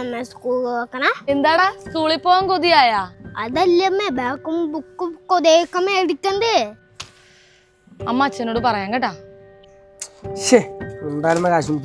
അമ്മ സ്കൂളിൽ തുറക്കണേ എന്താടാ? സ്കൂളിൽ പോകാൻ കൊതിയായ? അതല്ലമ്മേ ബാക്കും ബുക്കും കൊതയൊക്കെ മേടിക്കണ്ടേ? അമ്മ അച്ഛനോട് പറയാം കേട്ടാ. ഉണ്ടായിരുന്ന കാശും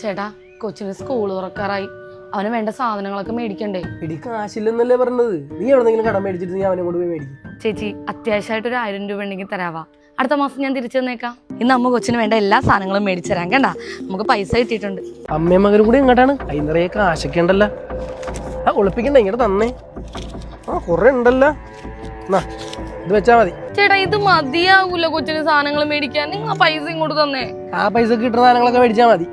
ചേട്ടാ കൊച്ചിന് സ്കൂൾ തുറക്കാറായി. അവന് വേണ്ട സാധനങ്ങളൊക്കെ മേടിക്കണ്ടേ? എടി കാശില്ലെന്നല്ലേ പറഞ്ഞത്. നീ എവിടെന്നെങ്കിലും കടം മേടിച്ചിട്ട് നീ അവനെ കൊണ്ട് പോയി മേടിക്കും. ചേച്ചി അത്യാവശ്യമായിട്ട് ഒരു ആയിരം രൂപ ഉണ്ടെങ്കിൽ തരാവാ. അടുത്ത മാസം ഞാൻ തിരിച്ചു തന്നേക്കാം. ഇന്ന് അമ്മ കൊച്ചിന് വേണ്ട എല്ലാ സാധനങ്ങളും മേടിച്ചു തരാം കണ്ട? നമുക്ക് പൈസ കിട്ടിയിട്ടുണ്ട്. അമ്മയും മകനും കൂടി എങ്ങോട്ടാണ്? കൈ നിറയെ കാശൊക്കെ ഉണ്ടല്ലോ. ആ ഒളിപ്പിക്കണ്ട ഇങ്ങോട്ട് തന്നേ. ആ കുറെ ഉണ്ടല്ലോ. ഇത് വെച്ചാ മതി. ചേട്ടാ ഇത് മതിയാവൂല കൊച്ചിന് സാധനങ്ങൾ മേടിക്കാൻ. നിങ്ങൾ പൈസ ഇങ്ങോട്ട് തന്നേ. ആ പൈസ കിട്ടുന്ന സാധനങ്ങളൊക്കെ മേടിച്ചാ മതി.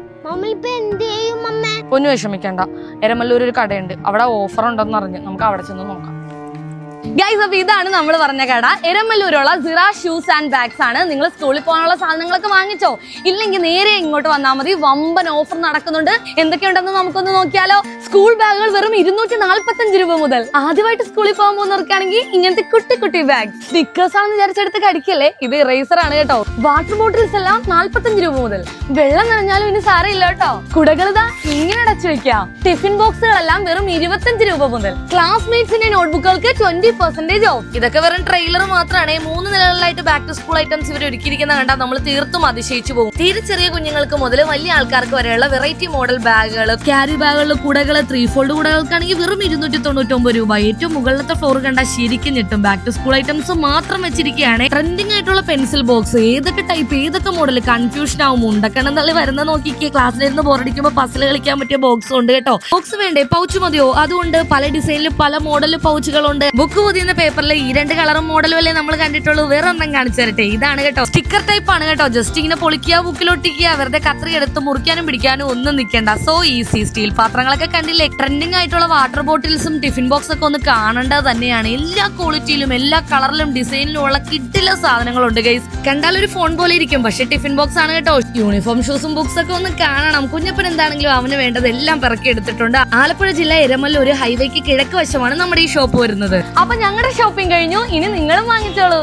പൊന്നു വിഷമിക്കണ്ട. എരമല്ലൂർ ഒരു കടയുണ്ട്. അവിടെ ഓഫർ ഉണ്ടെന്ന് അറിഞ്ഞ് നമുക്ക് അവിടെ ചെന്ന് നോക്കാം. ഗൈസ് അപ്പൊ ഇതാണ് നമ്മൾ പറഞ്ഞ കട. എരമല്ലൂരുള്ള സിറ ഷൂസ് ആൻഡ് ബാഗ്സ് ആണ്. നിങ്ങൾ സ്കൂളിൽ പോകാനുള്ള സാധനങ്ങളൊക്കെ വാങ്ങിച്ചോ? ഇല്ലെങ്കിൽ നേരെ ഇങ്ങോട്ട് വന്നാൽ മതി. വമ്പൻ ഓഫർ നടക്കുന്നുണ്ട്. എന്തൊക്കെയുണ്ടെന്ന് നമുക്കൊന്ന് നോക്കിയാലോ? സ്കൂൾ ബാഗുകൾ വെറും ഇരുന്നൂറ്റി നാല്പത്തഞ്ച് രൂപ മുതൽ. ആദ്യമായിട്ട് സ്കൂളിൽ പോകാൻ പോകുന്നവർക്കാണെങ്കിൽ ഇങ്ങനത്തെ കുട്ടി കുട്ടി ബാഗ് സ്റ്റിക്കേഴ്സ് ആണെന്ന് വിചാരിച്ചെടുത്ത് കടിക്കല്ലേ? ഇത് ഇറേസർ ആണ് കേട്ടോ. വാട്ടർ ബോട്ടിൽസ് എല്ലാം നാല്പത്തഞ്ച് രൂപ മുതൽ. വെള്ളം നനഞ്ഞാലും ഇനി സാരമില്ല കേട്ടോ. കുടകൾ ഇതാ ഇങ്ങനെ അടച്ചു വെക്കാം ടിഫിൻ ബോക്സുകളെല്ലാം വെറും ഇരുപത്തഞ്ച് രൂപ മുതൽ. ക്ലാസ്മേറ്റ്സിന്റെ നോട്ട്ബുക്കുകൾക്ക് ട്വന്റി പെർസെന്റേജ് ഓഫ് ഇതൊക്കെ വെറും ട്രെയിലർ മാത്രമാണ് മൂന്ന് നിലകളിലായിട്ട് ബാക്ക് ടു സ്കൂൾ ഐറ്റംസ് ഇവർ ഒരുക്കിയിരിക്കുന്ന കണ്ടാൽ നമ്മൾ തീർത്തും അതിശയിച്ചു പോകും. തീരെ ചെറിയ കുഞ്ഞുങ്ങൾക്ക് മുതൽ വലിയ ആൾക്കാർക്ക് വരെയുള്ള വെറൈറ്റി മോഡൽ ബാഗുകൾ ക്യാരി ബാഗുകൾ കുടകൾ ത്രീ ഫോൾഡ് കൂടകൾക്കാണെങ്കിൽ വെറും ഇരുന്നൂറ്റി തൊണ്ണൂറ്റൊമ്പത് രൂപ. ഏറ്റവും മുകളിലത്തെ ഫ്ലോർ കണ്ട ശരിക്കും ഞെട്ടും. ബാക്ക് ടു സ്കൂൾ ഐറ്റംസ് മാത്രം വെച്ചിരിക്കുകയാണ്. ട്രെൻഡിങ് ആയിട്ടുള്ള പെൻസിൽ ബോക്സ് ഏതൊക്കെ ടൈപ്പ് ഏതൊക്കെ മോഡൽ കൺഫ്യൂഷൻ ആവും? ഉണ്ടക്കണം എന്നാൽ വരുന്ന നോക്കിക്കേ. ക്ലാസ്സിലിരുന്ന് ബോറടിക്കുമ്പോൾ പസിൽ കളിക്കാൻ പറ്റിയ ബോക്സ് ഉണ്ട് കേട്ടോ. ബോക്സ് വേണ്ടേ? പൗച്ച് മതിയോ? അതുകൊണ്ട് പല ഡിസൈനിൽ പല മോഡൽ പൗച്ചുകളുണ്ട് ബുക്ക് പൊതിയുന്ന പേപ്പറിൽ ഈ രണ്ട് കളറും മോഡലും അല്ലേ നമ്മൾ കണ്ടിട്ടുള്ളൂ. വേറെ ഒന്നും കാണിച്ചു തരട്ടെ. ഇതാണ് കേട്ടോ. സ്റ്റിക്കർ ടൈപ്പ് ആണ് കേട്ടോ. ജസ്റ്റ് ഇങ്ങനെ പൊളിക്കുക ബുക്കിലൊട്ടിക്കുക വെറുതെ കത്രി എടുത്ത് മുറിക്കാനും പിടിക്കാനും ഒന്നും നിൽക്കേണ്ട സോ ഈസി സ്റ്റീൽ പാത്രങ്ങളൊക്കെ കണ്ടില്ലേ? ട്രെൻഡിങ് ആയിട്ടുള്ള വാട്ടർ ബോട്ടിൽസും ടിഫിൻ ബോക്സ് ഒക്കെ ഒന്ന് കാണേണ്ടത് തന്നെയാണ്. എല്ലാ ക്വാളിറ്റിയിലും എല്ലാ കളറിലും ഡിസൈനിലും ഉള്ള കിട്ടില്ല സാധനങ്ങളുണ്ട് ഗൈസ് കണ്ടാൽ ഒരു ഫോൺ പോലെ ഇരിക്കും. പക്ഷെ ടിഫിൻ ബോക്സ് ആണ് കേട്ടോ. യൂണിഫോം ഷൂസും ബുക്സ് ഒക്കെ ഒന്ന് കാണണം. കുഞ്ഞപ്പൻ എന്താണെങ്കിലും അവന് വേണ്ടത് എല്ലാം പിറക്കി എടുത്തിട്ടുണ്ട്. ആലപ്പുഴ ജില്ല എരമല്ലൂർ ഹൈവേക്ക് കിഴക്ക് വശമാണ് നമ്മുടെ ഈ ഷോപ്പ് വരുന്നത്. അപ്പൊ ഞങ്ങളുടെ ഷോപ്പിംഗ് കഴിഞ്ഞു. ഇനി നിങ്ങളും വാങ്ങിച്ചോളൂ.